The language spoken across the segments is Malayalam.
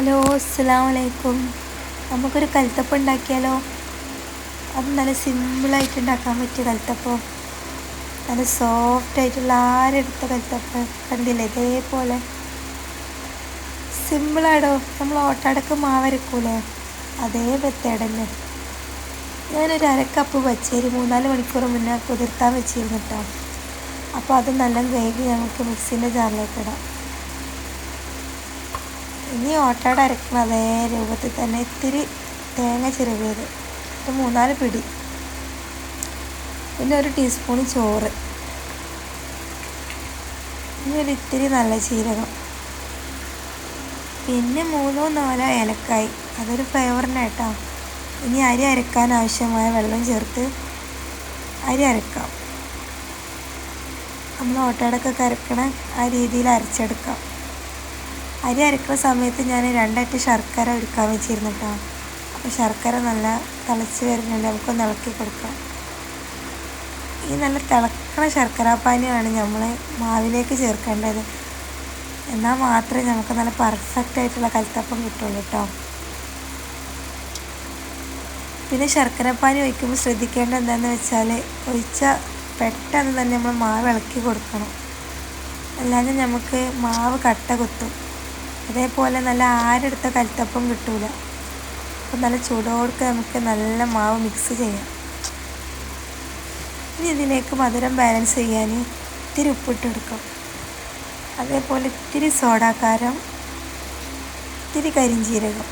ഹലോ അസ്സാം വലൈക്കും നമുക്കൊരു കൽത്തപ്പം ഉണ്ടാക്കിയാലോ? അത് നല്ല സിമ്പിളായിട്ട് ഉണ്ടാക്കാൻ പറ്റിയ കൽത്തപ്പം. നല്ല സോഫ്റ്റ് ആയിട്ടുള്ള ആരെടുത്ത കൽത്തപ്പം കണ്ടില്ലേ? ഇതേപോലെ. സിമ്പിളാടോ? നമ്മൾ ഓട്ടടക്ക് മാവരക്കൂലേ അതേ മെത്തേഡ് തന്നെ ഞാനൊരു അരക്കപ്പ് പച്ചരി മൂന്നാൽ മണിക്കൂർ മുന്നേ കുതിർത്താൻ വെച്ചിരുന്നു കേട്ടോ അപ്പോൾ അത് നല്ല വേഗം ഞങ്ങൾക്ക് മിക്സിന്റെ ജാറിലേക്ക് ഇടാം. ഇനി ഓട്ടയുടെ അരക്കുന്ന അതേ രൂപത്തിൽ തന്നെ ഇത്തിരി തേങ്ങ ചിരവിയത്. ഒരു മൂന്നാൽ പിടി. പിന്നെ ഒരു ടീസ്പൂൺ ചോറ്. ഇനി ഒരു ഇത്തിരി നല്ല ജീരകം. പിന്നെ മൂന്നോ നാലോ ഏലക്കായി. അതൊരു ഫ്ലേവറിനായിട്ടോ. ഇനി അരി അരക്കാൻ ആവശ്യമായ വെള്ളം ചേർത്ത് അരി അരക്കാം. നമ്മൾ ഓട്ടടക്കൊക്കെ അരക്കണ ആ രീതിയിൽ അരച്ചെടുക്കാം. അരി അരക്കുന്ന സമയത്ത് ഞാൻ രണ്ടായിട്ട് ശർക്കര ഒരുക്കാൻ വെച്ചിരുന്നു കേട്ടോ അപ്പോൾ ശർക്കര നല്ല തിളച്ച് വരുന്നുണ്ട്. നമുക്കൊന്ന് ഇളക്കി കൊടുക്കാം. ഈ നല്ല തിളക്കണ ശർക്കര പാനിയാണ് നമ്മൾ മാവിലേക്ക് ചേർക്കേണ്ടത്. എന്നാൽ മാത്രമേ നമുക്ക് നല്ല പെർഫെക്റ്റ് ആയിട്ടുള്ള കൽത്തപ്പം കിട്ടുള്ളൂ കേട്ടോ പിന്നെ ശർക്കരപ്പാനി ഒഴിക്കുമ്പോൾ ശ്രദ്ധിക്കേണ്ട എന്താണെന്ന് വെച്ചാൽ ഒഴിച്ച പെട്ടെന്ന് തന്നെ നമ്മൾ മാവ് ഇളക്കി കൊടുക്കണം. അല്ലാതെ നമുക്ക് മാവ് കട്ട കുത്തും. അതേപോലെ നല്ല ആരെടുത്ത കൽത്തപ്പം കിട്ടൂല. അപ്പം നല്ല ചൂടോടുക്ക് നമുക്ക് നല്ല മാവ് മിക്സ് ചെയ്യാം. ഇനി ഇതിലേക്ക് മധുരം ബാലൻസ് ചെയ്യാൻ ഇത്തിരി ഉപ്പിട്ടെടുക്കാം അതേപോലെ ഇത്തിരി സോഡാക്കാരം ഇത്തിരി കരിഞ്ചീരകം.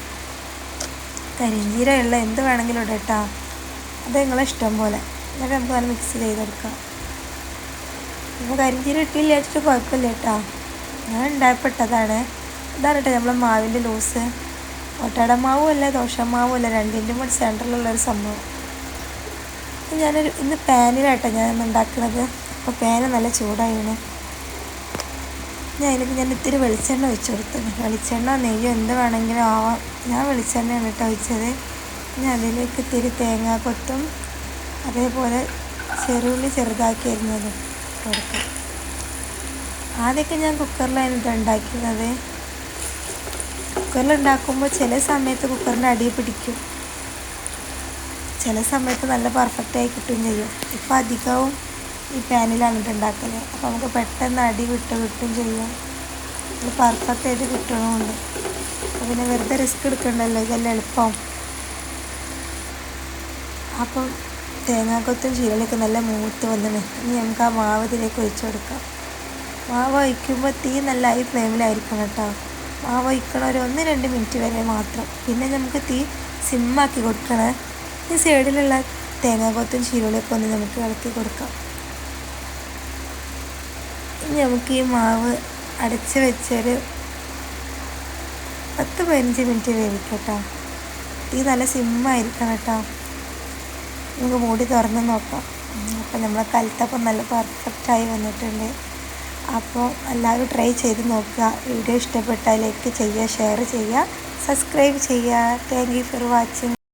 കരിഞ്ചീരകമുള്ള എന്ത് വേണമെങ്കിലും ഇടാം കേട്ടോ. അത് നിങ്ങളെ ഇഷ്ടം പോലെ. എന്നിട്ട് നമുക്ക് നല്ല മിക്സ് ചെയ്തെടുക്കാം. നമ്മൾ കരിഞ്ചീരം ഇട്ടില്ല വെച്ചിട്ട് കുഴപ്പമില്ല കേട്ടോ. ഞാൻ ഉണ്ടായപ്പെട്ടതാണ്. ഇതാണ് കേട്ടോ നമ്മളെ മാവിന്റെ ലൂസ്. ഒട്ടട മാവും അല്ല ദോശമാവും അല്ല രണ്ടിന്റെ കൂടെ സെന്ററിലുള്ള ഒരു സംഭവം ഞാനൊരു ഇന്ന് പാനിലാട്ടോ ഞാൻ ഉണ്ടാക്കുന്നത് അപ്പോൾ പാന് നല്ല ചൂടായിരുന്നു ഞാൻ അതിലേക്ക് ഞാൻ ഇത്തിരി വെളിച്ചെണ്ണ ഒഴിച്ചു കൊടുത്തത്. വെളിച്ചെണ്ണ നെയ്യോ എന്ത് വേണമെങ്കിലും ആവാം. ഞാൻ വെളിച്ചെണ്ണയാണ് കേട്ടോ ഒഴിച്ചത്. ഞാൻ അതിലേക്ക് ഇത്തിരി തേങ്ങാ കൊത്തും അതേപോലെ ചെറുള്ളി ചെറുതാക്കി അരിഞ്ഞത് കൊടുക്കാം. ആദ്യമൊക്കെ ഞാൻ കുക്കറിലാണ് ഇത് ഉണ്ടാക്കുന്നത് കുക്കറിൽ ഉണ്ടാക്കുമ്പോൾ ചില സമയത്ത് കുക്കറിന്റെ അടി പിടിക്കും. ചില സമയത്ത് നല്ല പെർഫെക്റ്റായി കിട്ടുകയും ചെയ്യും. ഇപ്പം അധികവും ഈ പാനിലാണ് ഇത് അപ്പോൾ നമുക്ക് പെട്ടെന്ന് അടി വിട്ട് കിട്ടും ചെയ്യും. പെർഫെക്റ്റ് ആയിട്ട് കിട്ടണമുണ്ട്. പിന്നെ വെറുതെ റിസ്ക് എടുക്കണ്ടല്ലോ ഇതെല്ലാം എളുപ്പം. അപ്പം തേങ്ങാക്കൊത്തും ചീരലൊക്കെ നല്ല മൂത്ത് വന്നിന്. ഇനി നമുക്ക് ആ മാവ് ഇതിലേക്ക് ഒഴിച്ചു കൊടുക്കാം. മാവ് ഒഴിക്കുമ്പോൾ തീ നല്ല ഹൈ ഫ്ലെയിമിലായിരിക്കണം കേട്ടോ. മാവ് ഒഴിക്കണ ഒരു ഒന്ന് രണ്ട് മിനിറ്റ് വരെ മാത്രം. പിന്നെ നമുക്ക് തീ സിമ്മാക്കി കൊടുക്കണേ. ഈ സൈഡിലുള്ള തേങ്ങാക്കൊത്തും ചീരുളിയൊക്കെ ഒന്ന് നമുക്ക് ഇളക്കി കൊടുക്കാം. ഇനി നമുക്ക് ഈ മാവ് അടച്ച് വെച്ചൊരു പത്ത് പതിനഞ്ച് മിനിറ്റ് വേവിക്കട്ടോ. തീ നല്ല സിമ്മായിരിക്കണം കേട്ടോ. നമുക്ക് മൂടി തുറന്ന് നോക്കാം. അപ്പം നമ്മളെ കലത്തപ്പം നല്ല പെർഫെക്റ്റായി വന്നിട്ടുണ്ട്. അപ്പോൾ എല്ലാവരും ട്രൈ ചെയ്ത് നോക്കുക. വീഡിയോ ഇഷ്ടപ്പെട്ടാൽ ലൈക്ക് ചെയ്യുക ഷെയർ ചെയ്യുക സബ്സ്ക്രൈബ് ചെയ്യുക. Thank you for watching